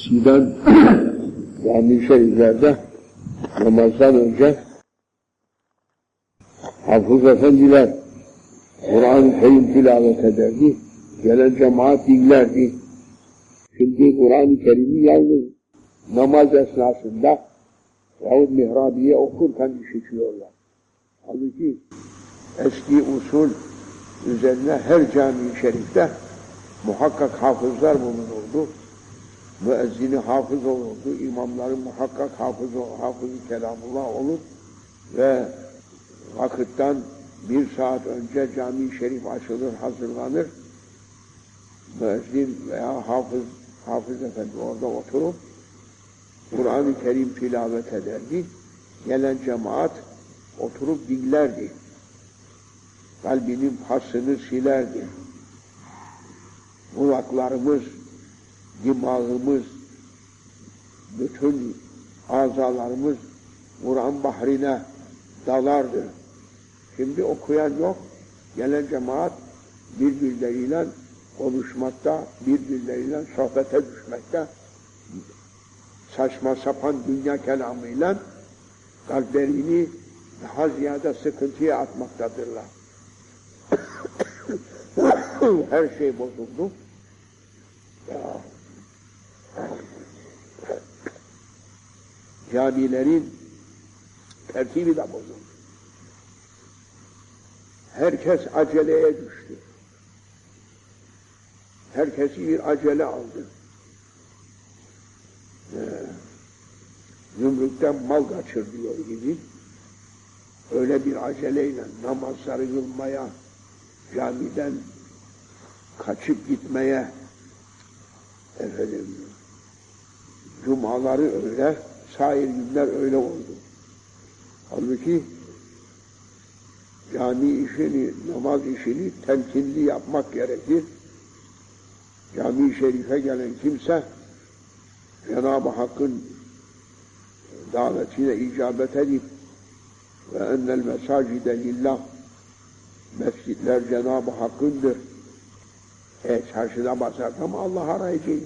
Eskiden cami şeriflerde namazdan önce hafız efendiler Kur'an-ı Kerim tilavet ederdi. Gelen cemaat dinlerdi. Şimdi Kur'an-ı Kerim'i yalnız namaz esnasında yahut mihrabiye okurken işitiyorlar. Halbuki eski usul üzerine her cami şerifte muhakkak hafızlar bulunurdu. Müezzini hafız olurdu, imamları muhakkak hafız, hafız kelamullah olur ve vakıttan bir saat önce cami şerif açılır, hazırlanır. Müezzin veya hafız, hafız efendi orada oturup Kur'an-ı Kerim tilavet ederdi. Gelen cemaat oturup dinlerdi. Kalbinin pasını silerdi. Kulaklarımız, dimağımız, bütün azalarımız Kur'an bahrine dalardı. Şimdi okuyan yok. Gelen cemaat birbirleriyle konuşmakta, birbirleriyle sohbete düşmekte, saçma sapan dünya kelamıyla kalplerini daha ziyade sıkıntıya atmaktadırlar. Her şey bozuldu. Ya. Camilerin tertibi de bozuldu. Herkes aceleye düştü. Herkesi bir acele aldı. Ee, zümrütten mal kaçırıyor gibi öyle bir aceleyle namazları kılmaya, camiden kaçıp gitmeye efendim cumaları öyle, sair günler öyle oldu. Halbuki cami işini, namaz işini temkinli yapmak gerekir. Cami-i Şerif'e gelen kimse Cenab-ı Hakk'ın davetine icabet edip ve ennel mesacide lillah mescitler Cenab-ı Hakk'ındır. E çarşıda pazarda mı Allah arayacağız?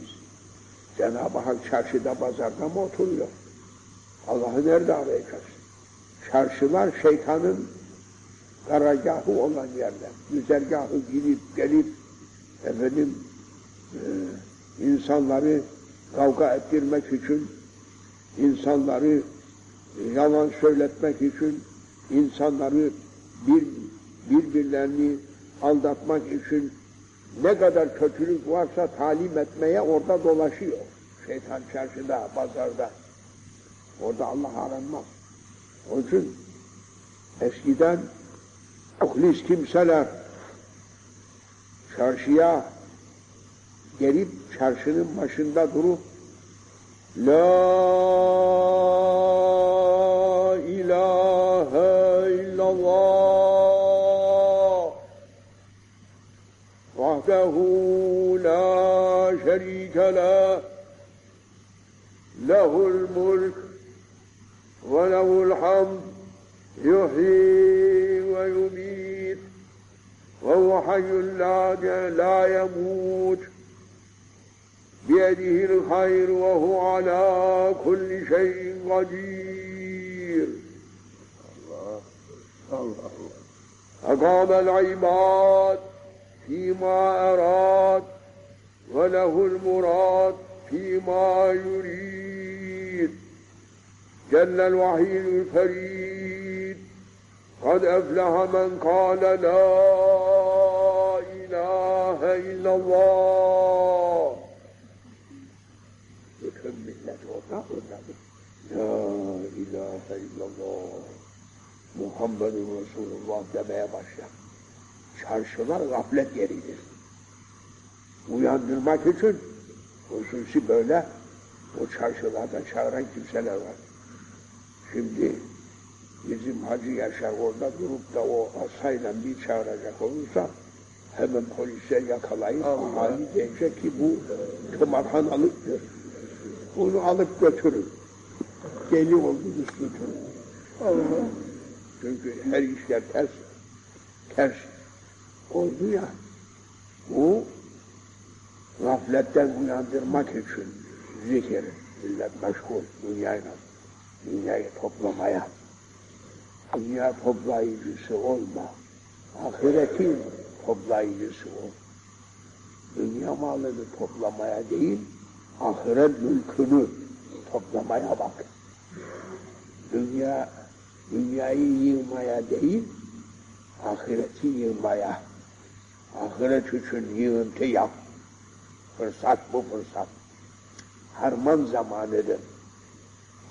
Cenab-ı Hak çarşıda pazarda mı oturuyor? Allah'ı nerede arayacağız? Çarşılar şeytanın karargahı olan yerler. Güzergahı gidip gelip efendim e, insanları kavga ettirmek için, insanları yalan söyletmek için, insanları bir, birbirlerini aldatmak için ne kadar kötülük varsa talim etmeye orada dolaşıyor. Şeytan çarşıda, pazarda. Orada Allah aranmaz. Onun için eskiden muhlis kimseler çarşıya gelip çarşının başında durup La ilahe illallah vahdehu la şerike la lehul mulk hamd yuhyi ve yumit ve huve hayyun la yemut بيده الخير وهو على كل شيء قدير. الله الله أقام العباد فيما أراد وله المراد فيما يريد. جل الوحيد الفريد قد أفلح من قال لا إله إلا الله bütün millet orada orada. La ilahe illallah Muhammedun Resulullah demeye başlar. Çarşılar gaflet yeridir. Uyandırmak için hususi böyle o çarşılarda çağıran kimseler var. Şimdi bizim Hacı Yaşar orada durup da o asayla bir çağıracak olursa hemen polisler yakalayıp ahali diyecek ki bu tımarhanalıktır onu alıp götürün. Deli oldu götürün. Allah. Çünkü her işler ters, ters oldu ya. Bu gafletten uyandırmak için zikir, millet meşgul dünyayla, dünyayı toplamaya. Dünya toplayıcısı olma, ahiretin toplayıcısı ol. Dünya malını toplamaya değil, ahiret mülkünü toplamaya bak. Dünya, dünyayı yığmaya değil, ahireti yığmaya, ahiret için yığıntı yap. Fırsat bu fırsat. Harman zamanıdır.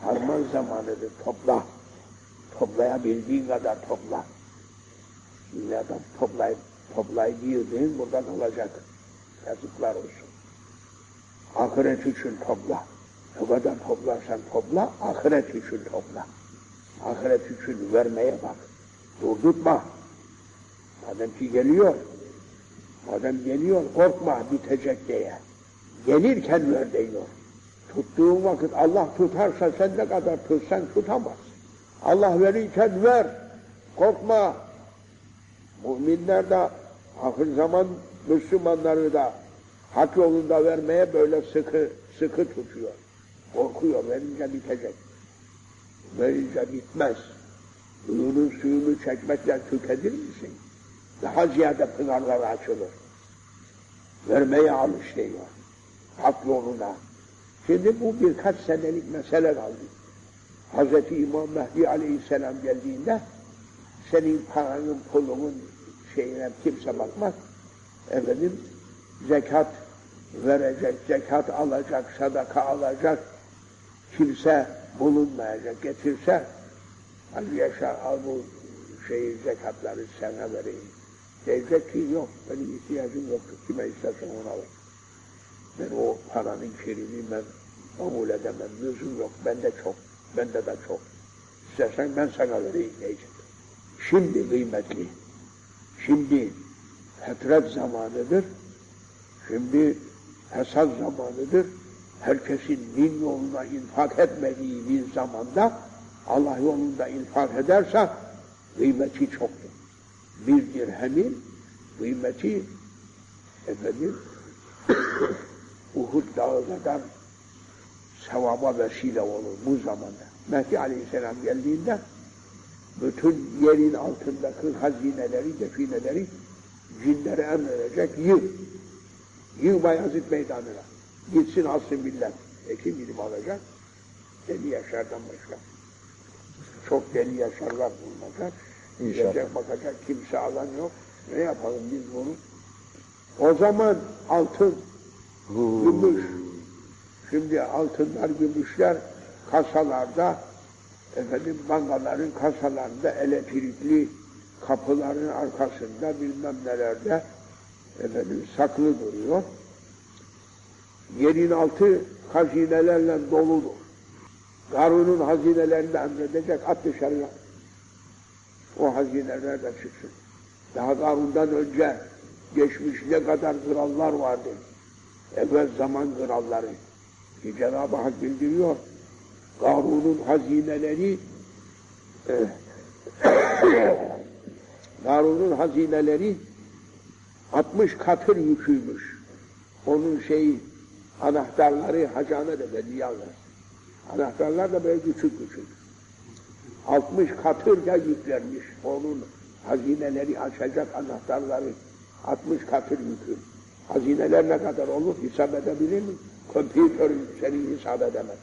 Harman zamanıdır. Topla. Toplayabildiğin kadar topla. Dünyadan toplayıp, toplayıp yığdığın buradan olacak. Yazıklar olsun. Ahiret için topla. Ne kadar toplarsan topla, ahiret için topla. Ahiret için vermeye bak. Durdurtma. Madem ki geliyor, madem geliyor korkma bitecek diye. Gelirken ver diyor. Tuttuğun vakit Allah tutarsa sen ne kadar tutsan tutamaz. Allah verirken ver. Korkma. Müminler de ahir zaman Müslümanları da hak yolunda vermeye böyle sıkı sıkı tutuyor. Korkuyor, verince bitecek. Verince bitmez. Suyunun suyunu çekmekle tüketir misin? Daha ziyade pınarlar açılır. Vermeye alış diyor. Hak yoluna. Şimdi bu birkaç senelik mesele kaldı. Hz. İmam Mehdi Aleyhisselam geldiğinde senin paranın, pulunun şeyine kimse bakmaz. Efendim zekat verecek, zekat alacak, sadaka alacak kimse bulunmayacak. Getirse hadi yaşa al bu şeyi zekatları sana vereyim. Diyecek ki yok benim ihtiyacım yoktur. Kime istersen onu alın. Paranın kirini ben kabul edemem. Lüzum yok. Bende çok. Bende de çok. İstersen ben sana vereyim diyecek. Şimdi kıymetli. Şimdi fetret zamanıdır. Şimdi hesap zamanıdır. Herkesin din yoluna infak etmediği bir zamanda Allah yolunda infak ederse kıymeti çoktur. Bir dirhemin kıymeti efendim Uhud dağı kadar sevaba vesile olur bu zamanda. Mehdi Aleyhisselam geldiğinde bütün yerin altındaki hazineleri, defineleri cinlere emredecek, yığ. Yığ Bayezid meydanına. Gitsin alsın millet. E kim gidip alacak? Deli Yaşar'dan başka. Çok deli Yaşarlar bulunacak. Gidecek bakacak kimse alan yok. Ne yapalım biz bunu? O zaman altın, gümüş. Şimdi altınlar, gümüşler kasalarda, efendim bankaların kasalarında elektrikli kapıların arkasında bilmem nelerde efendim saklı duruyor. Yerin altı hazinelerle doludur. Karun'un hazinelerini emredecek at dışarıya. O hazineler de çıksın. Daha Karun'dan önce geçmiş ne kadar krallar vardı. Evvel zaman kralları. Ki Cenab-ı Hak bildiriyor. Karun'un hazineleri e, Karun'un hazineleri 60 katır yüküymüş. Onun şeyi anahtarları hacana da yalnız. Anahtarlar da böyle küçük küçük. 60 katırca yüklenmiş. Onun hazineleri açacak anahtarları 60 katır yükü. Hazineler ne kadar olur hesap edebilir mi? Kompütör seni hesap edemez.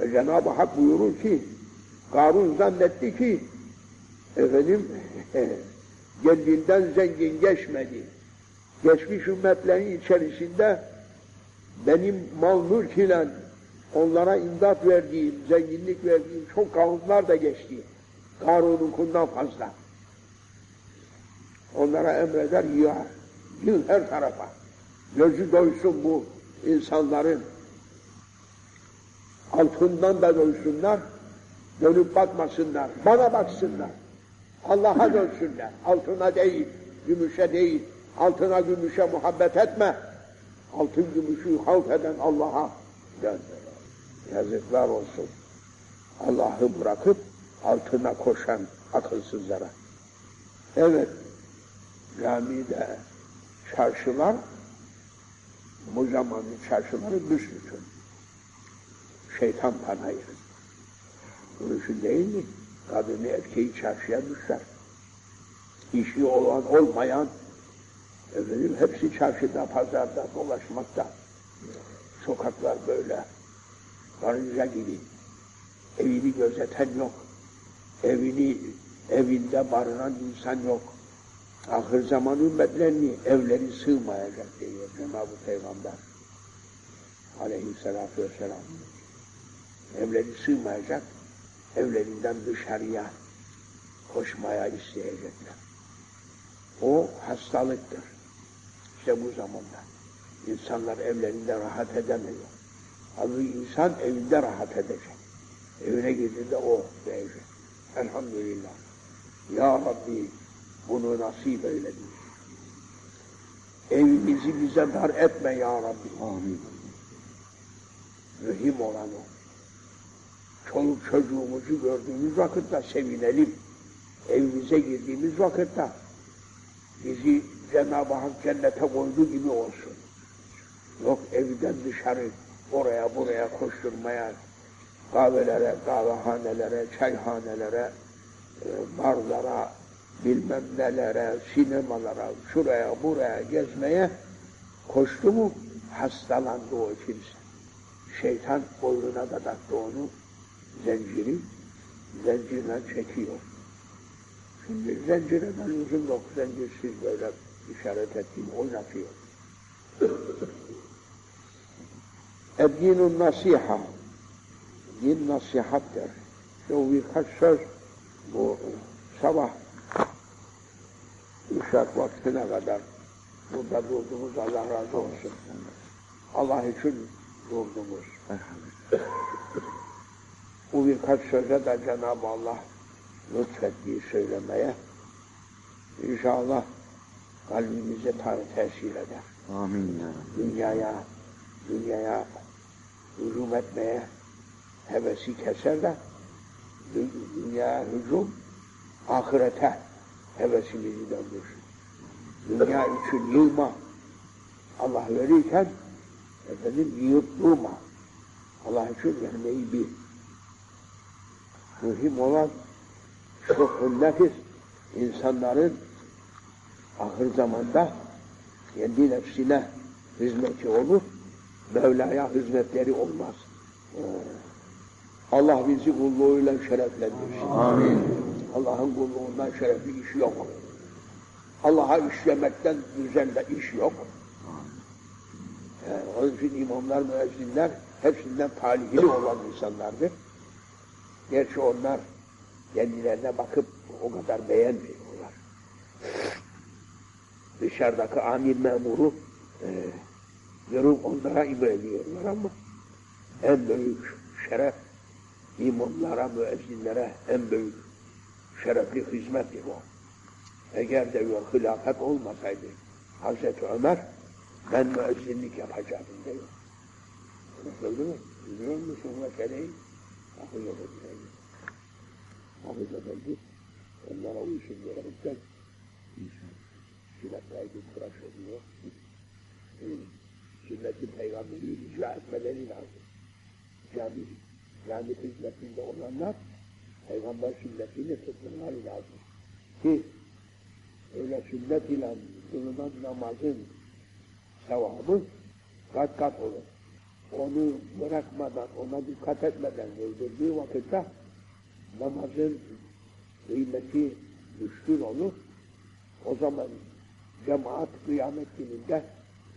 Ve Cenab-ı Hak buyurur ki, Karun zannetti ki, efendim, kendinden zengin geçmedi. Geçmiş ümmetlerin içerisinde benim mal mülk ile onlara imdat verdiğim, zenginlik verdiğim çok kavimler de geçti. Karun'unkundan fazla. Onlara emreder yığar. Yığ her tarafa. Gözü doysun bu insanların. Altından da doysunlar. Dönüp bakmasınlar. Bana baksınlar. Allah'a dönsünler. Altına değil, gümüşe değil. Altına gümüşe muhabbet etme. Altın gümüşü halk eden Allah'a dön. Yazıklar olsun. Allah'ı bırakıp altına koşan akılsızlara. Evet, camide çarşılar Bu zamanın çarşıları büsbütün. Şeytan panayırı. Bunun değil mi? Kadını erkeği çarşıya düşer. İşi olan olmayan efendim, hepsi çarşıda, pazarda, dolaşmakta. Sokaklar böyle. Karınca gibi. Evini gözeten yok. Evini, evinde barınan insan yok. Ahir zaman ümmetlerini evleri sığmayacak diyor Cenab-ı Peygamber. Aleyhisselatü vesselam. Evleri sığmayacak, evlerinden dışarıya koşmaya isteyecekler. O hastalıktır. İşte bu zamanda. İnsanlar evlerinde rahat edemiyor. Halbuki insan evinde rahat edecek. Evine girdiğinde o diyecek. Elhamdülillah. Ya Rabbi bunu nasip eyledin. Evimizi bize dar etme ya Rabbi. Amin. Mühim olan o. Çoluk çocuğumuzu gördüğümüz vakitte sevinelim. Evimize girdiğimiz vakitte bizi Cenab-ı Hak cennete koyduğu gibi olsun. Yok evden dışarı oraya buraya koşturmaya, kahvelere, kahvehanelere, çayhanelere, e, barlara, bilmem nelere, sinemalara, şuraya buraya gezmeye koştu mu hastalandı o kimse. Şeytan boynuna da taktı onu, zinciri, zincirle çekiyor. Şimdi zincirden uzun yok, zincirsiz böyle işaret ettiğim oynatıyor. Eddinun nasiha, din nasihattır. Şu birkaç söz bu sabah uşak vaktine kadar burada durdunuz Allah razı olsun. Allah için durdunuz. Bu birkaç söze de Cenab-ı Allah lütfettiği söylemeye inşallah kalbimize tesir eder. Amin ya. Dünyaya, dünyaya hücum etmeye hevesi keser de dünya hücum ahirete hevesimizi döndürür. Dünya için yığma. Allah verirken efendim yiyip durma. Allah için vermeyi bil. Mühim olan şuhul nefis insanların ahir zamanda kendi nefsine hizmeti olur, Mevla'ya hizmetleri olmaz. Allah bizi kulluğuyla şereflendirsin. Amin. Allah'ın kulluğundan şerefli iş yok. Allah'a işlemekten düzende iş yok. Yani onun için imamlar, müezzinler hepsinden talihli olan insanlardır. Gerçi onlar kendilerine bakıp o kadar beğenmiyorlar. Dışarıdaki amir memuru e, onlara imreniyorlar ama en büyük şeref imamlara, müezzinlere en büyük şerefli hizmettir o. Eğer de diyor hilafet olmasaydı Hazreti Ömer ben müezzinlik yapacaktım diyor. Anlaşıldı mı? Biliyor musun meseleyi? Hafız Efendi. Hafız Efendi onlara uyuşun verirken sünnetlerdi tıraş ediyor. Sünneti peygamberi icra etmeleri lazım. Cami, cami hizmetinde olanlar peygamber sünnetini tutmaları lazım. Ki öyle sünnet ile kılınan namazın sevabı kat kat olur. Onu bırakmadan, ona dikkat etmeden öldürdüğü vakitte namazın kıymeti düşkün olur. O zaman cemaat kıyamet gününde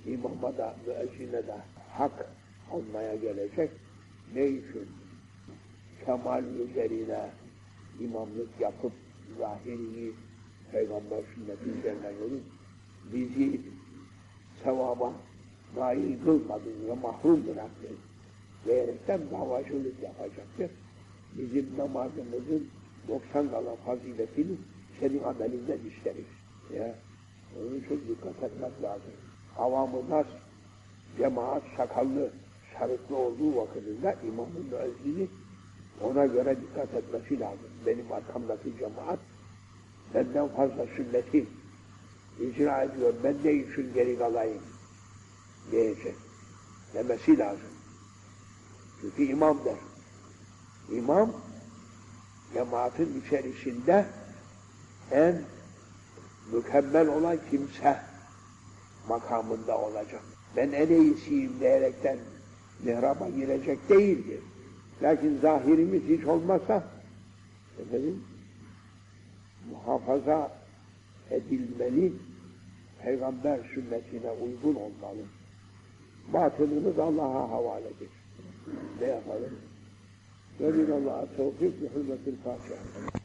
imama da, müezzine de hak almaya gelecek. Ne için? Kemal üzerine imamlık yapıp zahiri peygamber sünneti üzerine yürüp bizi sevaba nail kılmadın ve mahrum bıraktın diyerekten davacılık yapacaktır. Bizim namazımızın 90 kalan faziletini senin amelinden isteriz. Ya. Onun için dikkat etmek lazım. Avamı nas, cemaat sakallı, sarıklı olduğu vakitinde imamın müezzini ona göre dikkat etmesi lazım. Benim arkamdaki cemaat benden fazla sünneti icra ediyor. Ben ne için geri kalayım? diyecek. Demesi lazım. Çünkü imam der. İmam cemaatin içerisinde en mükemmel olan kimse makamında olacak. Ben en iyisiyim diyerekten mihraba girecek değildir. Lakin zahirimiz hiç olmasa efendim, muhafaza edilmeli, peygamber sünnetine uygun olmalı. Batınımız Allah'a havaledir. Ne yapalım? Ve minallah'a tevfik ve hürmetil Fatiha.